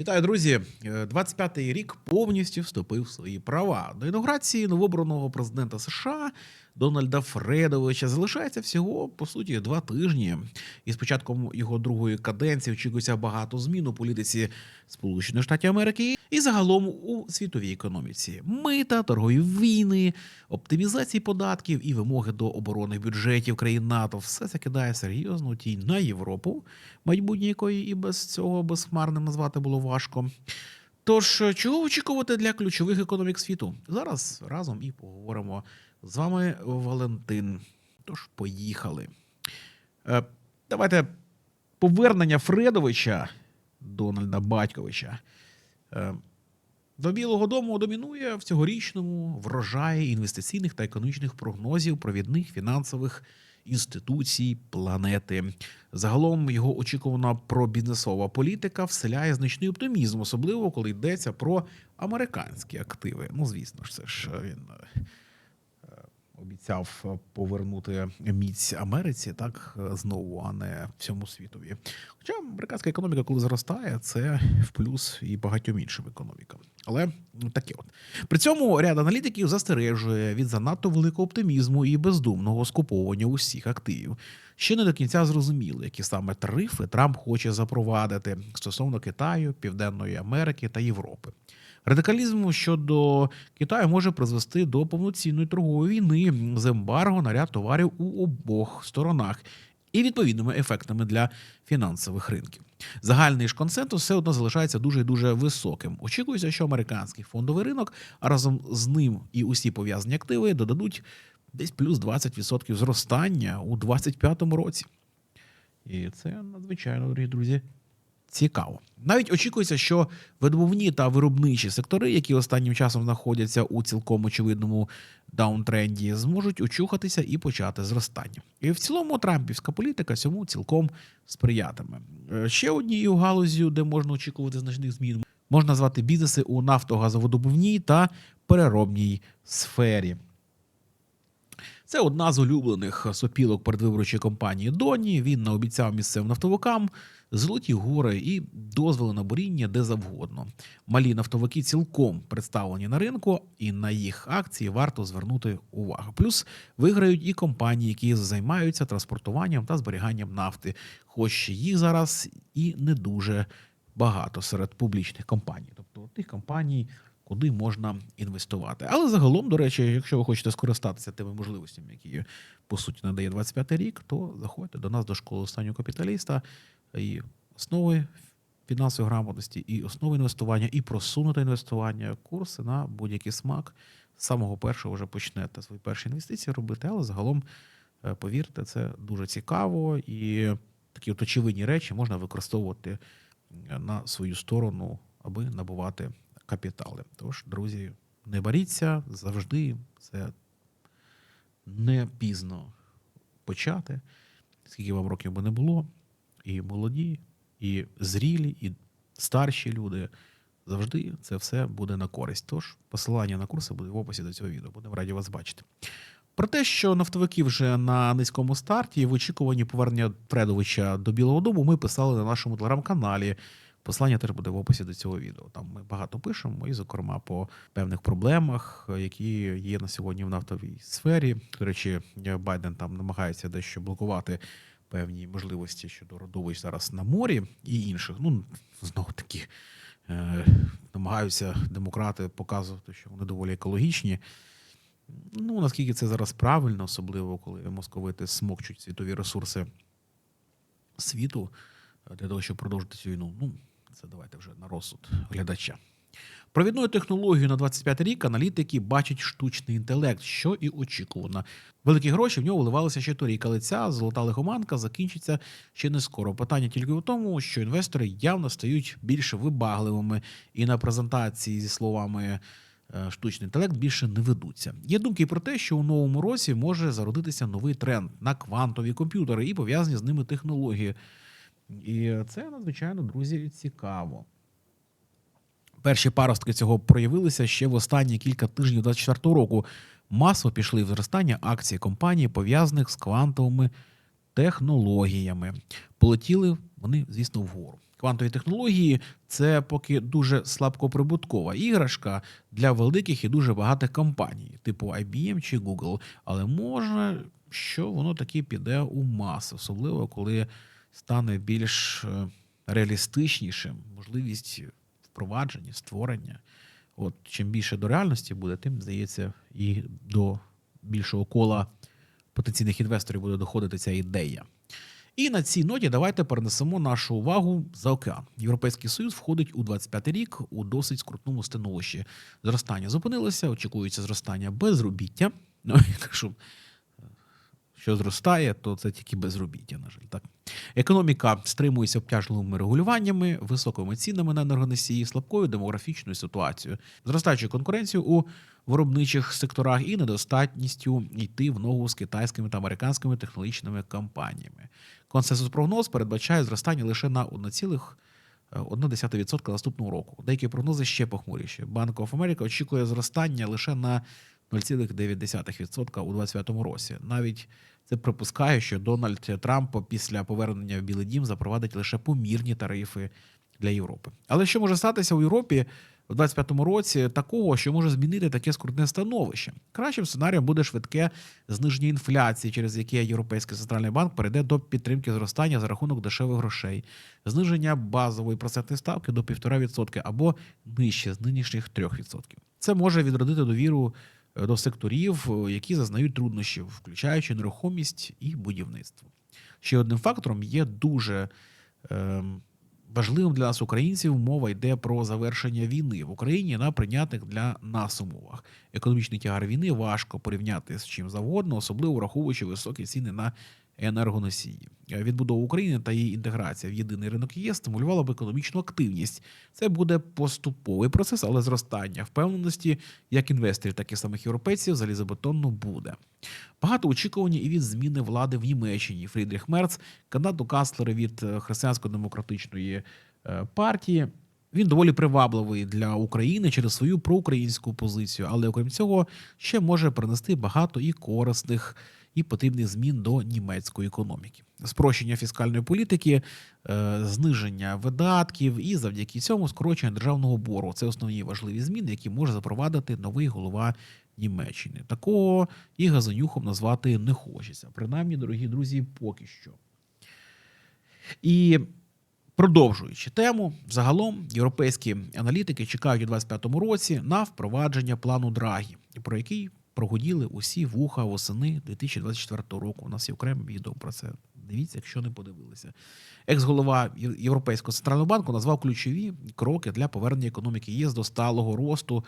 Вітаю, друзі! Е, 25-й рік повністю вступив в свої права. До інаугурації новообраного президента США Дональда Фредовича залишається всього по суті два тижні. І з початком його другої каденції очікується багато змін у політиці Сполучених Штатів Америки і загалом у світовій економіці. Мита, торгові війни, оптимізації податків і вимоги до оборонних бюджетів країн НАТО все закидає серйозну тінь на Європу, майбутнє якої і без цього безхмарним назвати було важко. Тож, чого очікувати для ключових економік світу? Зараз разом і поговоримо з вами, Валентин. Тож, поїхали. Е, давайте повернення Фредовича, Дональда Батьковича. Е, до Білого Дому домінує в цьогорічному врожаї інвестиційних та економічних прогнозів провідних фінансових інституцій планети. Загалом його очікувана пробізнесова політика вселяє значний оптимізм, особливо коли йдеться про американські активи. Ну, звісно ж, це ж е, він е, обіцяв повернути міць Америці, так знову, а не всьому світові. Хоча американська економіка, коли зростає, це в плюс і багатьом іншим економікам. Але ну, таке от при цьому ряд аналітиків застережує від занадто великого оптимізму і бездумного скуповування усіх активів. Ще не до кінця зрозуміло, які саме тарифи Трамп хоче запровадити стосовно Китаю, Південної Америки та Європи. Радикалізм щодо Китаю може призвести до повноцінної торгової війни з ембарго на ряд товарів у обох сторонах і відповідними ефектами для фінансових ринків. Загальний ж консенсус все одно залишається дуже і дуже високим. Очікується, що американський фондовий ринок, а разом з ним і усі пов'язані активи додадуть десь плюс 20% зростання у 2025 році. І це надзвичайно, дорогі друзі, цікаво. Навіть очікується, що видобувні та виробничі сектори, які останнім часом знаходяться у цілком очевидному даунтренді, зможуть очухатися і почати зростання. І в цілому трампівська політика цьому цілком сприятиме. Е, Ще однією галузю, де можна очікувати значних змін, можна назвати бізнеси у нафтогазовидобувній та переробній сфері. Це одна з улюблених сопілок передвиборчої кампанії Доні. Він наобіцяв місцевим нафтовикам золоті гори і дозволи на буріння де завгодно. Малі нафтовики цілком представлені на ринку, і на їх акції варто звернути увагу. Плюс виграють і компанії, які займаються транспортуванням та зберіганням нафти, хоч їх зараз і не дуже багато серед публічних компаній, тобто тих компаній, куди можна інвестувати. Але загалом, до речі, якщо ви хочете скористатися тими можливостями, які по суті надає 25 рік, то заходьте до нас до школи останнього капіталіста і основи фінансової грамотності, і основи інвестування, і просунуте інвестування, курси на будь-який смак. З самого першого вже почнете свої перші інвестиції робити, але загалом, е, повірте, це дуже цікаво і такі от очевидні речі можна використовувати е, на свою сторону, аби набувати капітали. Тож, друзі, не боріться завжди. Це не пізно почати. Скільки вам років би не було, і молоді, і зрілі, і старші люди. Завжди це все буде на користь. Тож посилання на курси буде в описі до цього відео. Будемо раді вас бачити. Про те, що нафтовики вже на низькому старті в очікуванні повернення Фредовича до Білого Дому, ми писали на нашому телеграм-каналі. Посилання теж буде в описі до цього відео. Там ми багато пишемо, і, зокрема, по певних проблемах, які є на сьогодні в нафтовій сфері. До речі, Байден там намагається дещо блокувати певні можливості щодо родовищ зараз на морі і інших. Ну, знову таки, е, намагаються демократи показувати, що вони доволі екологічні. Ну, наскільки це зараз правильно, особливо коли московити смокчуть світові ресурси світу е, для того, щоб продовжити цю війну. Ну, це давайте вже на розсуд глядача. Провідною технологією на 25 рік аналітики бачать штучний інтелект, що і очікувано. Великі гроші в нього вливалися ще торік, але ця золота лихоманка закінчиться ще не скоро. Питання тільки в тому, що інвестори явно стають більш вибагливими, і на презентації зі словами е, штучний інтелект більше не ведуться. Є думки про те, що у новому році може зародитися новий тренд на квантові комп'ютери і пов'язані з ними технології. І це надзвичайно, друзі, цікаво. Перші паростки цього проявилися ще в останні кілька тижнів 24 року. Масово пішли в зростання акцій компаній, пов'язаних з квантовими технологіями. Полетіли вони, звісно, вгору. Квантові технології це поки дуже слабкоприбуткова іграшка для великих і дуже багатих компаній, типу IBM чи Google. Але може, що воно таки піде у маси, особливо коли стане більш е, реалістичнішим можливість впровадження, створення. От чим більше до реальності буде, тим здається, і до більшого кола потенційних інвесторів буде доходити ця ідея. І на цій ноті давайте перенесемо нашу увагу за океан. Європейський союз входить у 25 рік у досить скрутному становищі. Зростання зупинилося, очікується зростання безробіття. Ну, якщо що зростає, то це тільки безробіття, на жаль. Так. Економіка стримується обтяжливими регулюваннями, високими цінами на енергоносії, слабкою демографічною ситуацією, зростаючою конкуренцією у виробничих секторах і недостатністю йти в ногу з китайськими та американськими технологічними компаніями. Консенсус прогноз передбачає зростання лише на 1,1% наступного року. Деякі прогнози ще похмуріші. Of America очікує зростання лише на 0,9% у 2025 році. Навіть це припускає, що Дональд Трамп після повернення в Білий Дім запровадить лише помірні тарифи для Європи. Але що може статися у Європі в 2025 році такого, що може змінити таке скрутне становище? Кращим сценарієм буде швидке зниження інфляції, через яке Європейський центральний банк перейде до підтримки зростання за рахунок дешевих грошей, зниження базової процентної ставки до 1,5% або нижче з нинішніх 3%. Це може відродити довіру до секторів, які зазнають труднощів, включаючи нерухомість і будівництво. Ще одним фактором є дуже ем, важливим для нас, українців, мова йде про завершення війни в Україні на прийнятих для нас умовах. Економічний тягар війни важко порівняти з чим завгодно, особливо враховуючи високі ціни на енергоносії. Е, Відбудова України та її інтеграція в єдиний ринок ЄС стимулювала б економічну активність. Це буде поступовий процес, але зростання впевненості як інвесторів, так і самих європейців залізобетонно буде. Багато очікування і від зміни влади в Німеччині. Фрідріх Мерц, кандидат у канцлери від е, християнсько-демократичної е, партії. Він доволі привабливий для України через свою проукраїнську позицію, але окрім цього ще може принести багато і корисних і потрібних змін до німецької економіки. Спрощення фіскальної політики, е, зниження видатків і завдяки цьому скорочення державного боргу. Це основні важливі зміни, які може запровадити новий голова Німеччини. Такого і газонюхом назвати не хочеться. Принаймні, дорогі друзі, поки що. І продовжуючи тему, загалом європейські аналітики чекають у 2025 році на впровадження плану Драгі, про який прогуділи усі вуха восени 2024 року. У нас є окреме відео про це. Дивіться, якщо не подивилися. Екс-голова Європейського центрального банку назвав ключові кроки для повернення економіки ЄС до сталого росту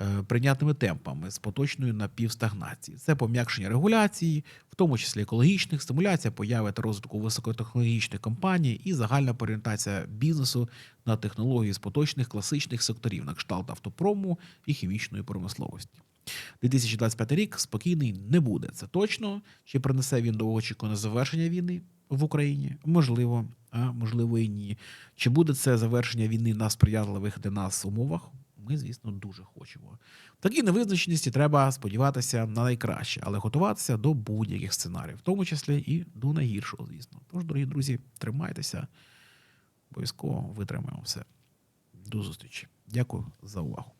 е, прийнятними темпами з поточною напівстагнації. Це пом'якшення регуляції, в тому числі екологічних, стимуляція появи та розвитку високотехнологічних компаній і загальна орієнтація бізнесу на технології з поточних класичних секторів, на кшталт автопрому і хімічної промисловості. 2025 рік спокійний не буде. Це точно. Чи принесе він довгоочікуване завершення війни в Україні? Можливо, а можливо і ні. Чи буде це завершення війни на сприятливих для нас умовах? Ми, звісно, дуже хочемо. В такій невизначеності треба сподіватися на найкраще, але готуватися до будь-яких сценаріїв, в тому числі і до найгіршого, звісно. Тож, дорогі друзі, тримайтеся, обов'язково витримаємо все. До зустрічі. Дякую за увагу.